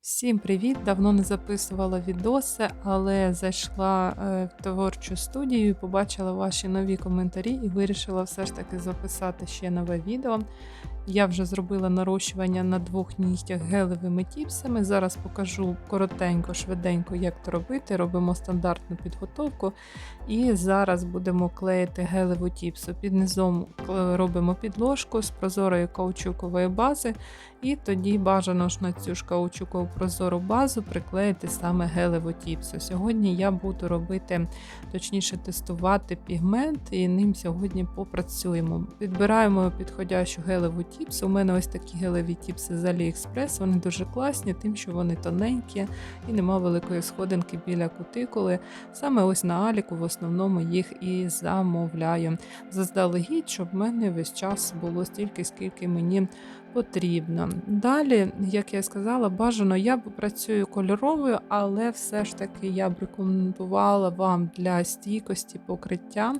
Всім привіт! Давно не записувала відоси, але зайшла е, в творчу студію, побачила ваші нові коментарі і вирішила все ж таки записати ще нове відео. Я вже зробила нарощування на двох нігтях гелевими тіпсами. Зараз покажу коротенько, швиденько, як то робити. Робимо стандартну підготовку. І зараз будемо клеїти гелеву тіпсу. Під низом е, робимо підложку з прозорої каучукової бази. І тоді бажано ж на цю ж каучукову прозору базу приклеїти саме гелеву тіпсу. Сьогодні я буду робити, точніше, тестувати пігмент, і ним сьогодні попрацюємо. Підбираємо підходящу гелеву тіпсу. У мене ось такі гелеві тіпси з AliExpress, Вони дуже класні, тим, що вони тоненькі і нема великої сходинки біля кутикули. Саме ось на Аліку в основному їх і замовляю. Заздалегідь, щоб в мене весь час було стільки, скільки мені потрібно. Далі, як я сказала, бажано я працюю кольоровою, але все ж таки я б рекомендувала вам для стійкості покриття,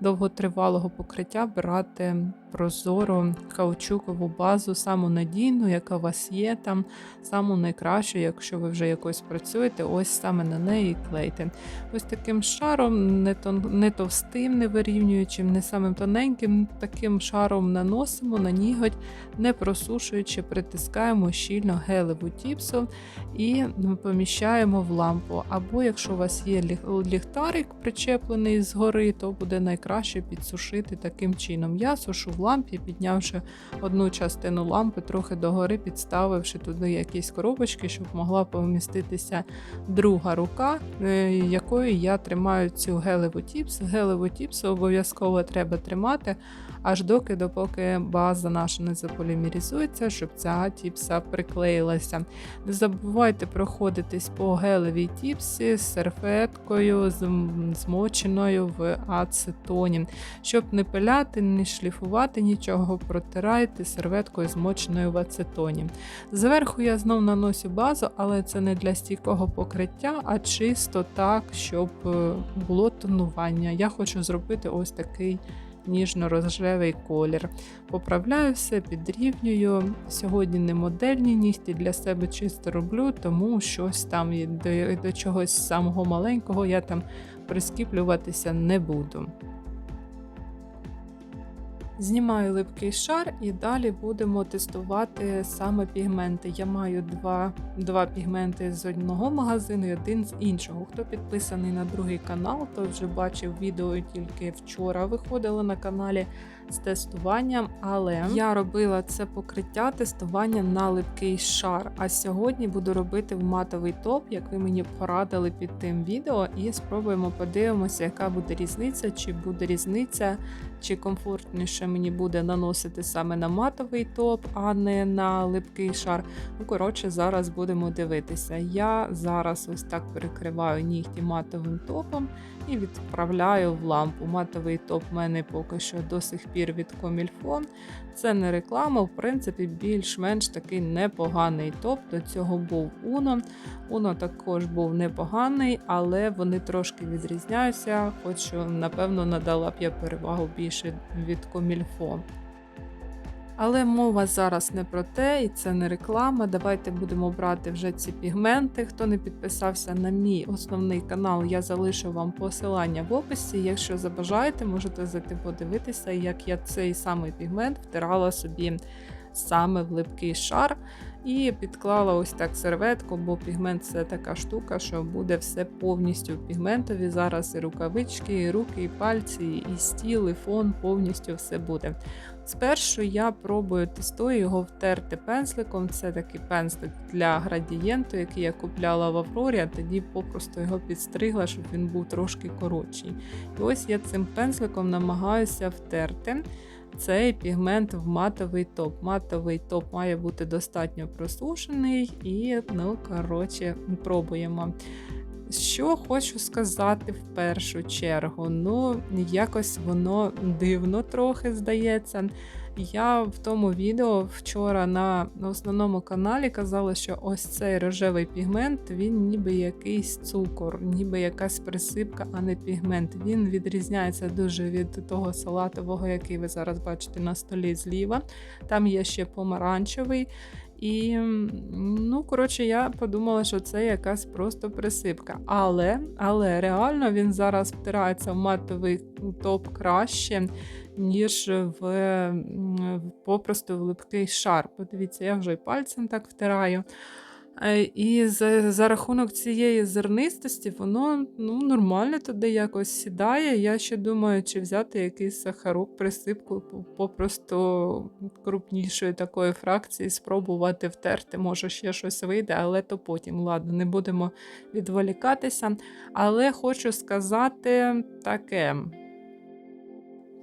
довготривалого покриття брати прозору каучукову базу, саму надійну, яка у вас є там, саму найкращу, якщо ви вже якось працюєте, ось саме на неї клейте. Ось таким шаром, не, тон, не товстим, не вирівнюючим, не самим тоненьким, таким шаром наносимо на ніготь, не просушуючи, притискаємо щільно гелеву тіпсу і поміщаємо в лампу. Або якщо у вас є ліхтарик причеплений згори, то буде найкраще підсушити таким чином. Я сушу в лампі, піднявши одну частину лампи, трохи догори, підставивши туди якісь коробочки, щоб могла поміститися друга рука, е, якою я тримаю цю гелеву тіпс. Гелеву тіпс обов'язково треба тримати, аж доки допоки база наша не заполімерізується, щоб ця тіпса приклеїлася. Не забувайте проходитись по гелевій тіпсі з серфеткою, змоченою в ацетоні, щоб не пиляти, не шліфувати нічого, протирайте серветкою змоченою в ацетоні. Зверху я знов наносю базу, але це не для стійкого покриття, а чисто так, щоб е, було тонування. Я хочу зробити ось такий ніжно-рожевий колір. Поправляю все, підрівнюю. Сьогодні не модельні нігті для себе чисто роблю, тому щось там до, до чогось самого маленького я там прискіплюватися не буду. Знімаю липкий шар і далі будемо тестувати саме пігменти. Я маю два два пігменти з одного магазину і один з іншого. Хто підписаний на другий канал, то вже бачив відео тільки вчора виходило на каналі з тестуванням, але я робила це покриття тестування на липкий шар. А сьогодні буду робити в матовий топ, як ви мені порадили під тим відео, і спробуємо подивимося, яка буде різниця, чи буде різниця, чи комфортніше мені буде наносити саме на матовий топ, а не на липкий шар. Ну, коротше, зараз будемо дивитися. Я зараз ось так перекриваю нігті матовим топом і відправляю в лампу. Матовий топ в мене поки що до сих пір від Комільфон. Це не реклама, в принципі, більш-менш такий непоганий топ. До цього був Uno. Uno також був непоганий, але вони трошки відрізняються, хоч, напевно, надала б я перевагу більше від Комільфон. Але мова зараз не про те, і це не реклама. Давайте будемо брати вже ці пігменти. Хто не підписався на мій основний канал, я залишу вам посилання в описі. Якщо забажаєте, можете зайти подивитися, як я цей самий пігмент втирала собі саме в липкий шар. І підклала ось так серветку, бо пігмент це така штука, що буде все повністю в пігментові. Зараз і рукавички, і руки, і пальці, і стіл, і фон, повністю все буде. Спершу я пробую тестую його втерти пензликом. Це такий пензлик для градієнту, який я купляла в Аврорі, а тоді попросту його підстригла, щоб він був трошки коротший. І ось я цим пензликом намагаюся втерти цей пігмент в матовий топ. Матовий топ має бути достатньо просушений і, ну, коротше, пробуємо. Що хочу сказати в першу чергу, ну, якось воно дивно трохи здається. Я в тому відео вчора на основному каналі казала, що ось цей рожевий пігмент, він ніби якийсь цукор, ніби якась присипка, а не пігмент. Він відрізняється дуже від того салатового, який ви зараз бачите на столі зліва. Там є ще помаранчевий. І, ну, коротше, я подумала, що це якась просто присипка. Але, але реально він зараз втирається в матовий топ краще, ніж в, в попросту в липкий шар. Подивіться, я вже й пальцем так втираю. Е, І за, за рахунок цієї зернистості воно ну, нормально туди якось сідає. Я ще думаю, чи взяти якийсь сахарок, присипку попросту крупнішої такої фракції, спробувати втерти. Може, ще щось вийде, але то потім. Ладно, не будемо відволікатися. Але хочу сказати таке.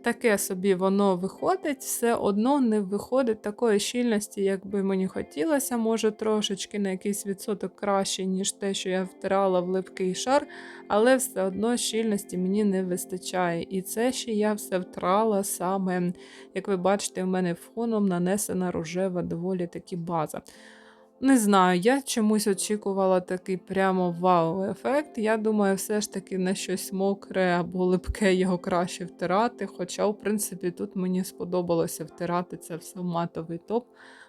Таке собі воно виходить, все одно не виходить такої щільності, як би мені хотілося. Може, трошечки на якийсь відсоток краще, ніж те, що я втирала в липкий шар, але все одно щільності мені не вистачає. І це ще я все втрала саме, як ви бачите, в мене фоном нанесена рожева доволі таки база. Не знаю, я чомусь очікувала такий прямо вау-ефект. Я думаю, все ж таки на щось мокре або липке його краще втирати. Хоча, в принципі, тут мені сподобалося втирати це все в матовий топ.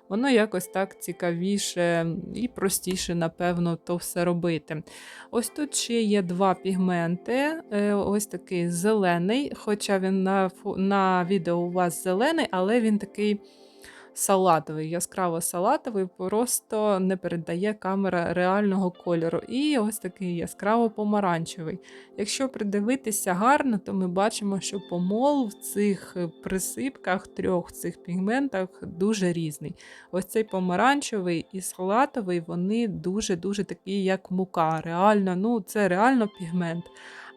Воно якось так цікавіше і простіше, напевно, то все робити. Ось тут ще є два пігменти. Е, Ось такий зелений, хоча він на, на відео у вас зелений, але він такий салатовий, яскраво салатовий, просто не передає камера реального кольору. І ось такий яскраво помаранчевий. Якщо придивитися гарно, то ми бачимо, що помол в цих присипках, трьох цих пігментах дуже різний. Ось цей помаранчевий і салатовий, вони дуже-дуже такі, як мука. Реально, ну це реально пігмент.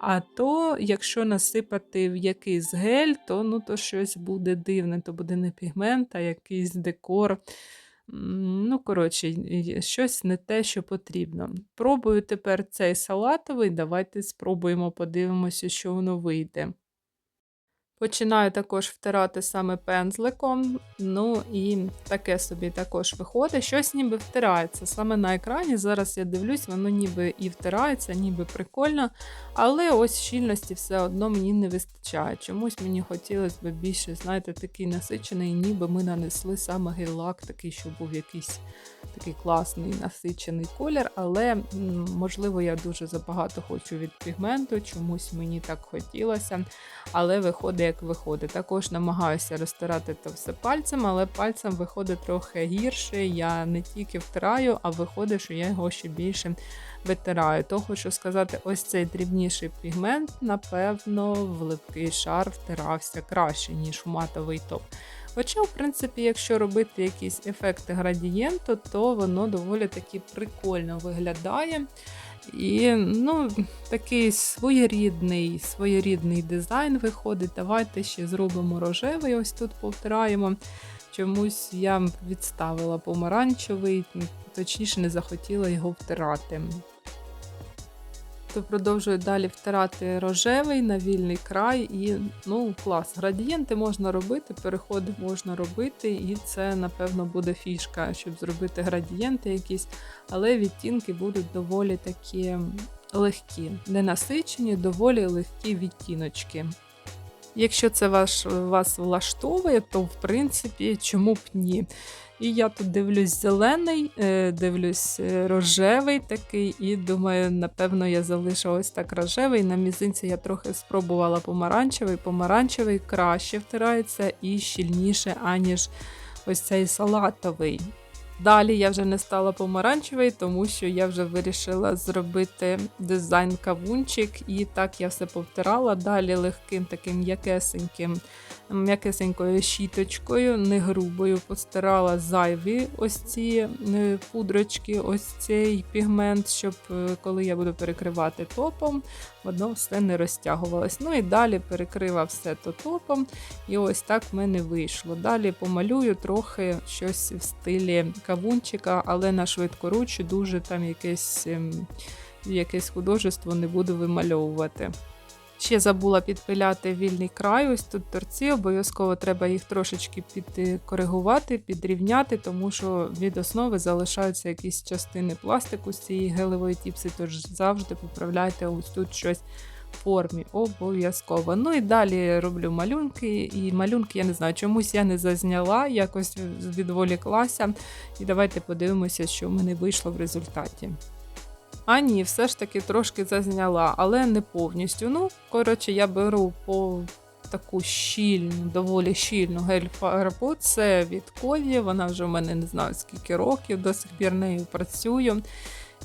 А то, якщо насипати в якийсь гель, то ну, то щось буде дивне, то буде не пігмент, а якийсь декор. Ну, коротше, щось не те, що потрібно. Пробую тепер цей салатовий. Давайте спробуємо, подивимося, що воно вийде. Починаю також втирати саме пензликом. Ну і таке собі також виходить. Щось ніби втирається. Саме на екрані. Зараз я дивлюсь, воно ніби і втирається, ніби прикольно. Але ось щільності все одно мені не вистачає. Чомусь мені хотілося б більше, знаєте, такий насичений, ніби ми нанесли саме гель-лак, такий, що був якийсь такий класний насичений колір. Але можливо я дуже забагато хочу від пігменту, чомусь мені так хотілося. Але виходить, як виходить. Також намагаюся розтирати то все пальцем, але пальцем виходить трохи гірше. Я не тільки втираю, а виходить, що я його ще більше витираю. То хочу сказати, ось цей дрібніший пігмент, напевно, в липкий шар втирався краще, ніж в матовий топ. Хоча, в принципі, якщо робити якісь ефекти градієнту, то воно доволі таки прикольно виглядає. І ну, такий своєрідний, своєрідний дизайн виходить. Давайте ще зробимо рожевий, ось тут повтираємо. Чомусь я відставила помаранчевий, точніше не захотіла його втирати. То продовжую далі втирати рожевий на вільний край і ну клас. Градієнти можна робити, переходи можна робити, і це, напевно, буде фішка, щоб зробити градієнти якісь, але відтінки будуть доволі такі легкі, ненасичені, доволі легкі відтіночки. Якщо це ваш, вас влаштовує, то в принципі чому б ні. І я тут дивлюсь зелений, е, дивлюсь е, рожевий такий, і думаю, напевно, я залишу ось так рожевий. На мізинці я трохи спробувала помаранчевий. Помаранчевий краще втирається і щільніше, аніж ось цей салатовий. Далі я вже не стала помаранчевий, тому що я вже вирішила зробити дизайн кавунчик, і так я все повтирала. Далі легким таким м'якесеньким, м'якесенькою щіточкою, не грубою, постирала зайві ось ці е, пудрочки, ось цей пігмент, щоб е, коли я буду перекривати топом, воно все не розтягувалось. Ну і далі перекрила все то топом, і ось так в мене вийшло. Далі помалюю трохи щось в стилі кавунчика, але на швидкоруч дуже там якесь, ем, якесь художество не буду вимальовувати. Ще забула підпиляти вільний край. Ось тут торці. Обов'язково треба їх трошечки підкоригувати, підрівняти, тому що від основи залишаються якісь частини пластику з цієї гелевої тіпси, тож завжди поправляйте ось тут щось формі. Обов'язково. Ну і далі роблю малюнки, і малюнки, я не знаю, чомусь я не зазняла, якось відволіклася. І давайте подивимося, що в мене вийшло в результаті. А ні, все ж таки трошки зазняла, але не повністю. Ну, коротше, я беру по таку щільну, доволі щільну гель-фарбу. Це від Коді, вона вже в мене не знаю скільки років, до сих пір нею працюю.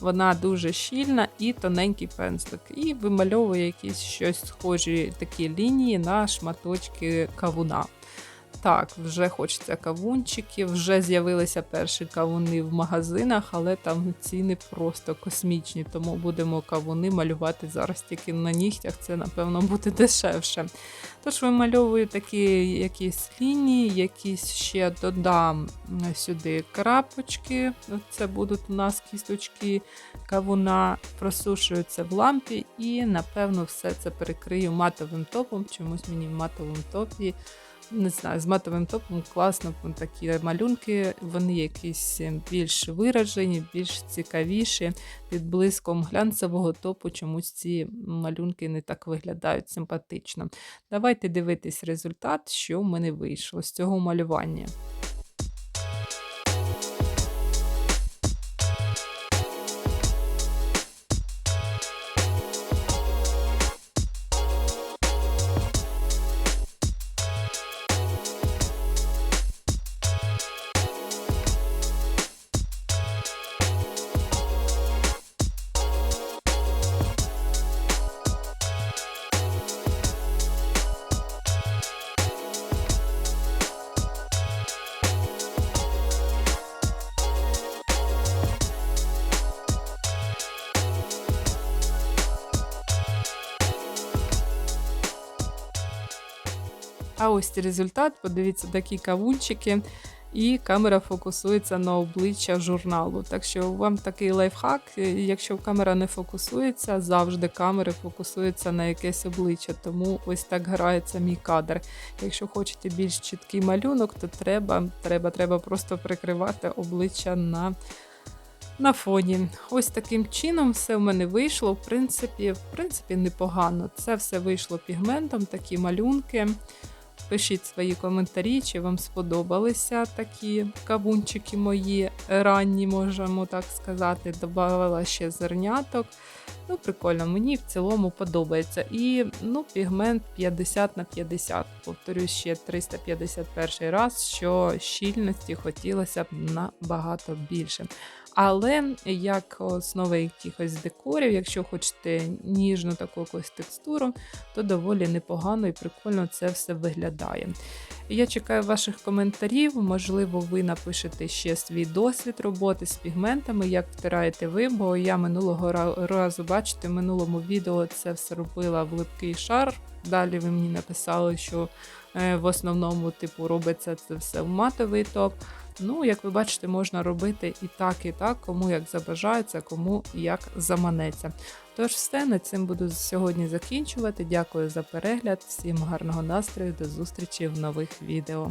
Вона дуже щільна і тоненький пензлик. І вимальовує якісь щось схожі такі лінії на шматочки кавуна. Так, вже хочеться кавунчиків, вже з'явилися перші кавуни в магазинах, але там ціни просто космічні, тому будемо кавуни малювати зараз тільки на нігтях, це, напевно, буде дешевше. Тож вимальовую такі якісь лінії, якісь ще додам сюди крапочки. Це будуть у нас кісточки кавуна, просушую це в лампі і, напевно, все це перекрию матовим топом. Чомусь мені в матовому топі не знаю, з матовим топом класно такі малюнки, вони якісь більш виражені, більш цікавіші. Під блиском глянцевого топу чомусь ці малюнки не так виглядають симпатично. Давайте дивитись результат, що в мене вийшло з цього малювання. А ось результат, подивіться, такі кавунчики, і камера фокусується на обличчя журналу. Так що вам такий лайфхак, якщо камера не фокусується, завжди камери фокусуються на якесь обличчя. Тому ось так грається мій кадр. Якщо хочете більш чіткий малюнок, то треба, треба, треба просто прикривати обличчя на. На фоні. Ось таким чином все в мене вийшло. В принципі, в принципі, непогано. Це все вийшло пігментом, такі малюнки. Пишіть свої коментарі, чи вам сподобалися такі кавунчики мої ранні, можемо так сказати. Добавила ще зерняток. Ну, прикольно, мені в цілому подобається. І ну, пігмент 50 на 50. Повторюсь ще 351 раз, що щільності хотілося б набагато більше. Але як основа якихось декорів, якщо хочете ніжну таку якусь текстуру, то доволі непогано і прикольно це все виглядає. Я чекаю ваших коментарів, можливо, ви напишете ще свій досвід роботи з пігментами, як втираєте ви, бо я минулого разу, бачите, в минулому відео це все робила в липкий шар. Далі ви мені написали, що в основному типу робиться це все в матовий топ. Ну, як ви бачите, можна робити і так, і так, кому як забажається, кому як заманеться. Тож, все, на цим буду сьогодні закінчувати. Дякую за перегляд, всім гарного настрою, до зустрічі в нових відео.